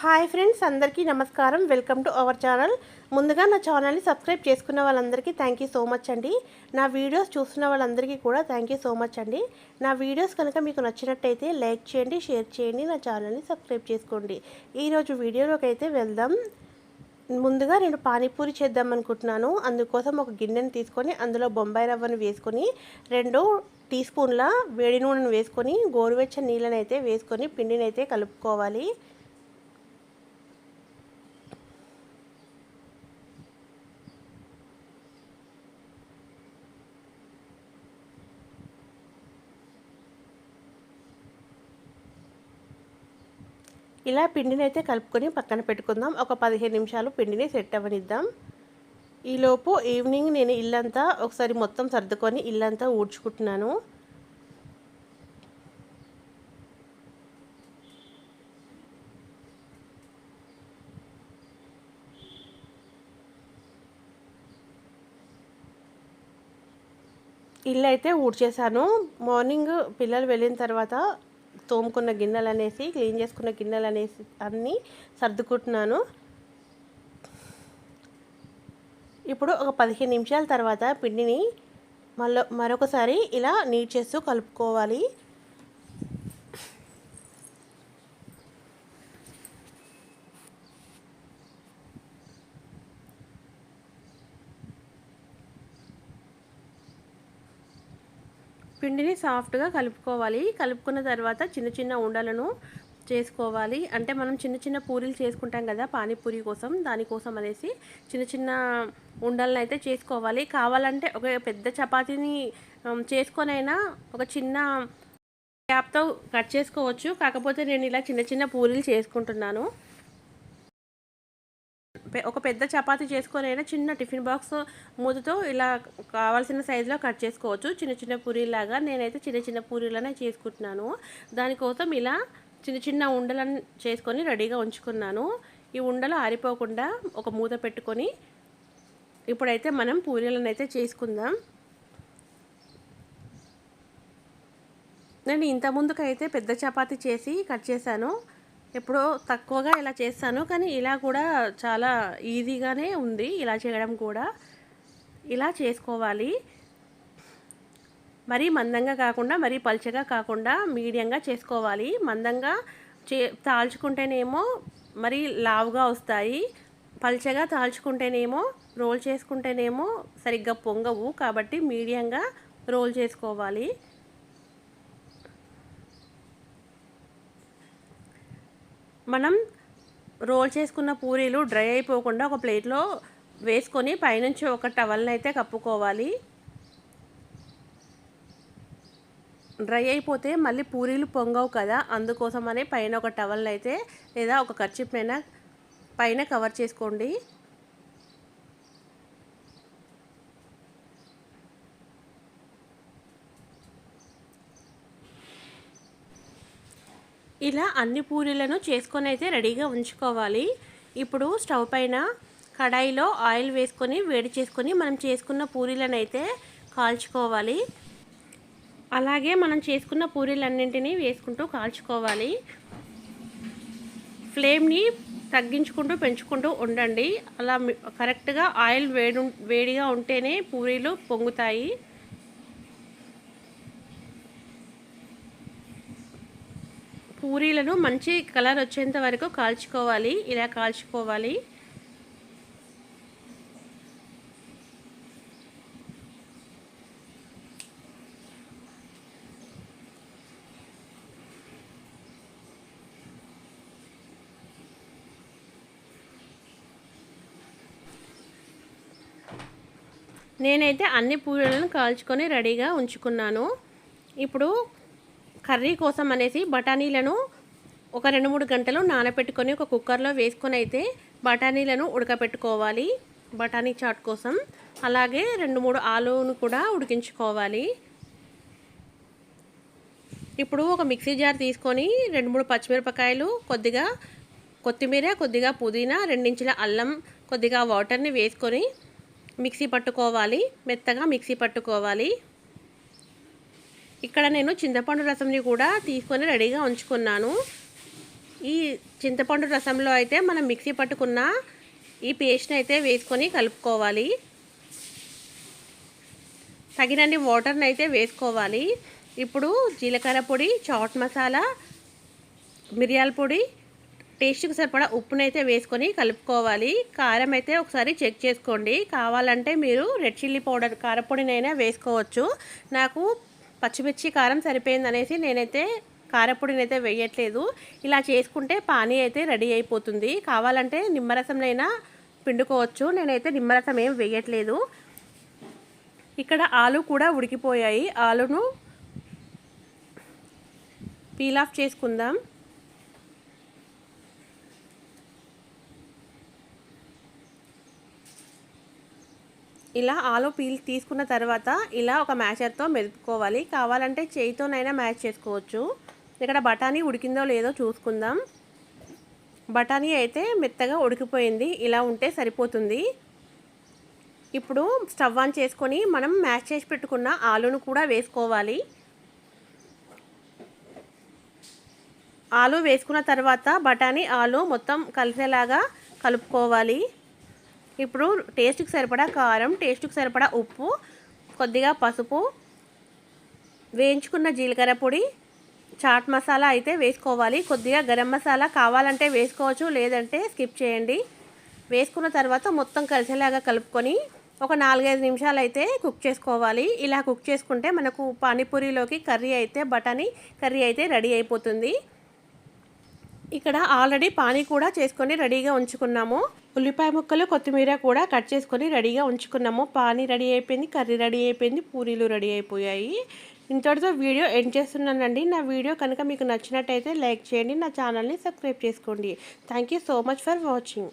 Hi friends అందరికీ నమస్కారం. Welcome to our channel. ముందుగా నా ఛానల్ని సబ్స్క్రైబ్ చేసుకున్న వాళ్ళందరికీ థ్యాంక్ యూ సో మచ్ అండి. నా వీడియోస్ చూస్తున్న వాళ్ళందరికీ కూడా థ్యాంక్ యూ సో మచ్ అండి. నా వీడియోస్ కనుక మీకు నచ్చినట్టయితే లైక్ చేయండి షేర్ చేయండి నా ఛానల్ని సబ్స్క్రైబ్ చేసుకోండి. ఈరోజు వీడియోలోకి అయితే వెళ్దాం. ముందుగా నేను పానీపూరి చేద్దాం అనుకుంటున్నాను. అందుకోసం ఒక గిన్నెని తీసుకొని అందులో బొంబాయి రవ్వను వేసుకొని రెండు టీ స్పూన్ల వేడి నూనెను వేసుకొని గోరువెచ్చని నీళ్ళనైతే వేసుకొని పిండినైతే కలుపుకోవాలి. ఇలా పిండిని అయితే కలుపుకొని పక్కన పెట్టుకుందాం. ఒక పదిహేను నిమిషాలు పిండిని సెట్ అవ్వనిద్దాం. ఈలోపు ఈవినింగ్ నేను ఇల్లంతా ఒకసారి మొత్తం సర్దుకొని ఇల్లంతా ఊడ్చుకుంటున్నాను. ఇల్లు అయితే ఊడ్చేసాను మార్నింగ్ పిల్లలు వెళ్ళిన తర్వాత తోముకున్న గిన్నెలు అనేసి క్లీన్ చేసుకున్న గిన్నెలు అనేసి అన్నీ సర్దుకుంటున్నాను. ఇప్పుడు ఒక పదిహేను నిమిషాల తర్వాత పిండిని మళ్ళీ మరొకసారి ఇలా నీట్ చేస్తూ కలుపుకోవాలి. పిండిని సాఫ్ట్గా కలుపుకోవాలి. కలుపుకున్న తర్వాత చిన్న చిన్న ఉండలను చేసుకోవాలి. అంటే మనం చిన్న చిన్న పూరీలు చేసుకుంటాం కదా పానీపూరి కోసం. దానికోసం అనేసి చిన్న చిన్న ఉండలను అయితే చేసుకోవాలి. కావాలంటే ఒక పెద్ద చపాతీని చేసుకొనైనా ఒక చిన్న గ్యాప్తో కట్ చేసుకోవచ్చు. కాకపోతే నేను ఇలా చిన్న చిన్న పూరీలు చేసుకుంటున్నాను. ఒక పెద్ద చపాతీ చేసుకొని అయినా చిన్న టిఫిన్ బాక్స్ మూతతో ఇలా కావాల్సిన సైజులో కట్ చేసుకోవచ్చు. చిన్న చిన్న పూరీలాగా నేనైతే చిన్న చిన్న పూరీలనే చేసుకుంటున్నాను. దానికోసం ఇలా చిన్న చిన్న ఉండలను చేసుకొని రెడీగా ఉంచుకున్నాను. ఈ ఉండలు ఆరిపోకుండా ఒక మూత పెట్టుకొని ఇప్పుడైతే మనం పూరీలను అయితే చేసుకుందాం. నేను ఇంతకుముందుకైతే పెద్ద చపాతీ చేసి కట్ చేశాను. ఎప్పుడో తక్కువగా ఇలా చేస్తాను కానీ ఇలా కూడా చాలా ఈజీగానే ఉంది. ఇలా చేయడం కూడా. ఇలా చేసుకోవాలి. మరీ మందంగా కాకుండా మరీ పల్చగా కాకుండా మీడియంగా చేసుకోవాలి. మందంగా చే తాల్చుకుంటేనేమో మరీ లావుగా వస్తాయి. పల్చగా తాల్చుకుంటేనేమో రోల్ చేసుకుంటేనేమో సరిగ్గా పొంగవు. కాబట్టి మీడియంగా రోల్ చేసుకోవాలి. మనం రోల్ చేసుకున్న పూరీలు డ్రై అయిపోకుండా ఒక ప్లేట్లో వేసుకొని పైనుంచి ఒక టవల్ని అయితే కప్పుకోవాలి. డ్రై అయిపోతే మళ్ళీ పూరీలు పొంగవు కదా అందుకోసమనే పైన ఒక టవల్ అయితే లేదా ఒక ఖర్చు పైన పైన కవర్ చేసుకోండి. ఇలా అన్ని పూరీలను చేసుకొని అయితే రెడీగా ఉంచుకోవాలి. ఇప్పుడు స్టవ్ పైన కడాయిలో ఆయిల్ వేసుకొని వేడి చేసుకొని మనం చేసుకున్న పూరీలను అయితే కాల్చుకోవాలి. అలాగే మనం చేసుకున్న పూరీలన్నింటినీ వేసుకుంటూ కాల్చుకోవాలి. ఫ్లేమ్ని తగ్గించుకుంటూ పెంచుకుంటూ ఉండండి. అలా కరెక్ట్గా ఆయిల్ వేడి వేడిగా ఉంటేనే పూరీలు పొంగుతాయి. పూరీలను మంచి కలర్ వచ్చేంత వరకు కాల్చుకోవాలి. ఇలా కాల్చుకోవాలి. నేనైతే అన్ని పూరీలను కాల్చుకొని రెడీగా ఉంచుకున్నాను. ఇప్పుడు కర్రీ కోసం అనేసి బఠానీలను ఒక రెండు మూడు గంటలు నానబెట్టుకొని ఒక కుక్కర్లో వేసుకొని అయితే బఠానీలను ఉడకపెట్టుకోవాలి బఠానీ చాట్ కోసం. అలాగే రెండు మూడు ఆలును కూడా ఉడికించుకోవాలి. ఇప్పుడు ఒక మిక్సీ జార్ తీసుకొని రెండు మూడు పచ్చిమిరపకాయలు కొద్దిగా కొత్తిమీర కొద్దిగా పుదీనా రెండించుల అల్లం కొద్దిగా వాటర్ని వేసుకొని మిక్సీ పట్టుకోవాలి మెత్తగా మిక్సీ పట్టుకోవాలి. ఇక్కడ నేను చింతపండు రసంని కూడా తీసుకొని రెడీగా ఉంచుకున్నాను. ఈ చింతపండు రసంలో అయితే మనం మిక్సీ పట్టుకున్న ఈ పేస్ట్ని అయితే వేసుకొని కలుపుకోవాలి. తగినన్ని వాటర్ని అయితే వేసుకోవాలి. ఇప్పుడు జీలకర్ర పొడి చాట్ మసాలా మిరియాల పొడి టేస్ట్కి సరిపడా ఉప్పునైతే వేసుకొని కలుపుకోవాలి. కారం అయితే ఒకసారి చెక్ చేసుకోండి. కావాలంటే మీరు రెడ్ చిల్లీ పౌడర్ కారపొడినైనా వేసుకోవచ్చు. నాకు పచ్చిమిర్చి కారం సరిపోయింది అనేసి నేనైతే కారపొడినైతే వేయట్లేదు. ఇలా చేసుకుంటే పానీ అయితే రెడీ అయిపోతుంది. కావాలంటే నిమ్మరసంనైనా పిండుకోవచ్చు. నేనైతే నిమ్మరసం ఏం వేయట్లేదు. ఇక్కడ ఆలు కూడా ఉడికిపోయాయి. ఆలును పీల్ ఆఫ్ చేసుకుందాం. ఇలా ఆలు పీల్ తీసుకున్న తర్వాత ఇలా ఒక మ్యాచర్తో మెదుపుకోవాలి. కావాలంటే చేయితోనైనా మ్యాచ్ చేసుకోవచ్చు. ఇక్కడ బఠానీ ఉడికిందో లేదో చూసుకుందాం. బఠానీ అయితే మెత్తగా ఉడికిపోయింది. ఇలా ఉంటే సరిపోతుంది. ఇప్పుడు స్టవ్ ఆన్ చేసుకొని మనం మ్యాష్ చేసి పెట్టుకున్న ఆలును కూడా వేసుకోవాలి. ఆలు వేసుకున్న తర్వాత బఠానీ ఆలు మొత్తం కలిసేలాగా కలుపుకోవాలి. ఇప్పుడు టేస్ట్కి సరిపడా కారం టేస్ట్కి సరిపడా ఉప్పు కొద్దిగా పసుపు వేయించుకున్న జీలకర్ర పొడి చాట్ మసాలా అయితే వేసుకోవాలి. కొద్దిగా గరం మసాలా కావాలంటే వేసుకోవచ్చు లేదంటే స్కిప్ చేయండి. వేసుకున్న తర్వాత మొత్తం కలిసేలాగా కలుపుకొని ఒక నాలుగైదు నిమిషాలు అయితే కుక్ చేసుకోవాలి. ఇలా కుక్ చేసుకుంటే మనకు పానీపూరిలోకి కర్రీ అయితే బఠానీ కర్రీ అయితే రెడీ అయిపోతుంది. ఇక్కడ ఆల్రెడీ పానీ కూడా చేసుకొని రెడీగా ఉంచుకున్నాము. ఉల్లిపాయ ముక్కలు కొత్తిమీర కూడా కట్ చేసుకొని రెడీగా ఉంచుకున్నాము. పానీ రెడీ అయిపోయింది కర్రీ రెడీ అయిపోయింది పూరీలు రెడీ అయిపోయాయి. ఇంతటితో వీడియో ఎండ్ చేస్తున్నానండి. నా వీడియో కనుక మీకు నచ్చినట్టయితే లైక్ చేయండి నా ఛానల్ని సబ్స్క్రైబ్ చేసుకోండి. Thank you so much for watching.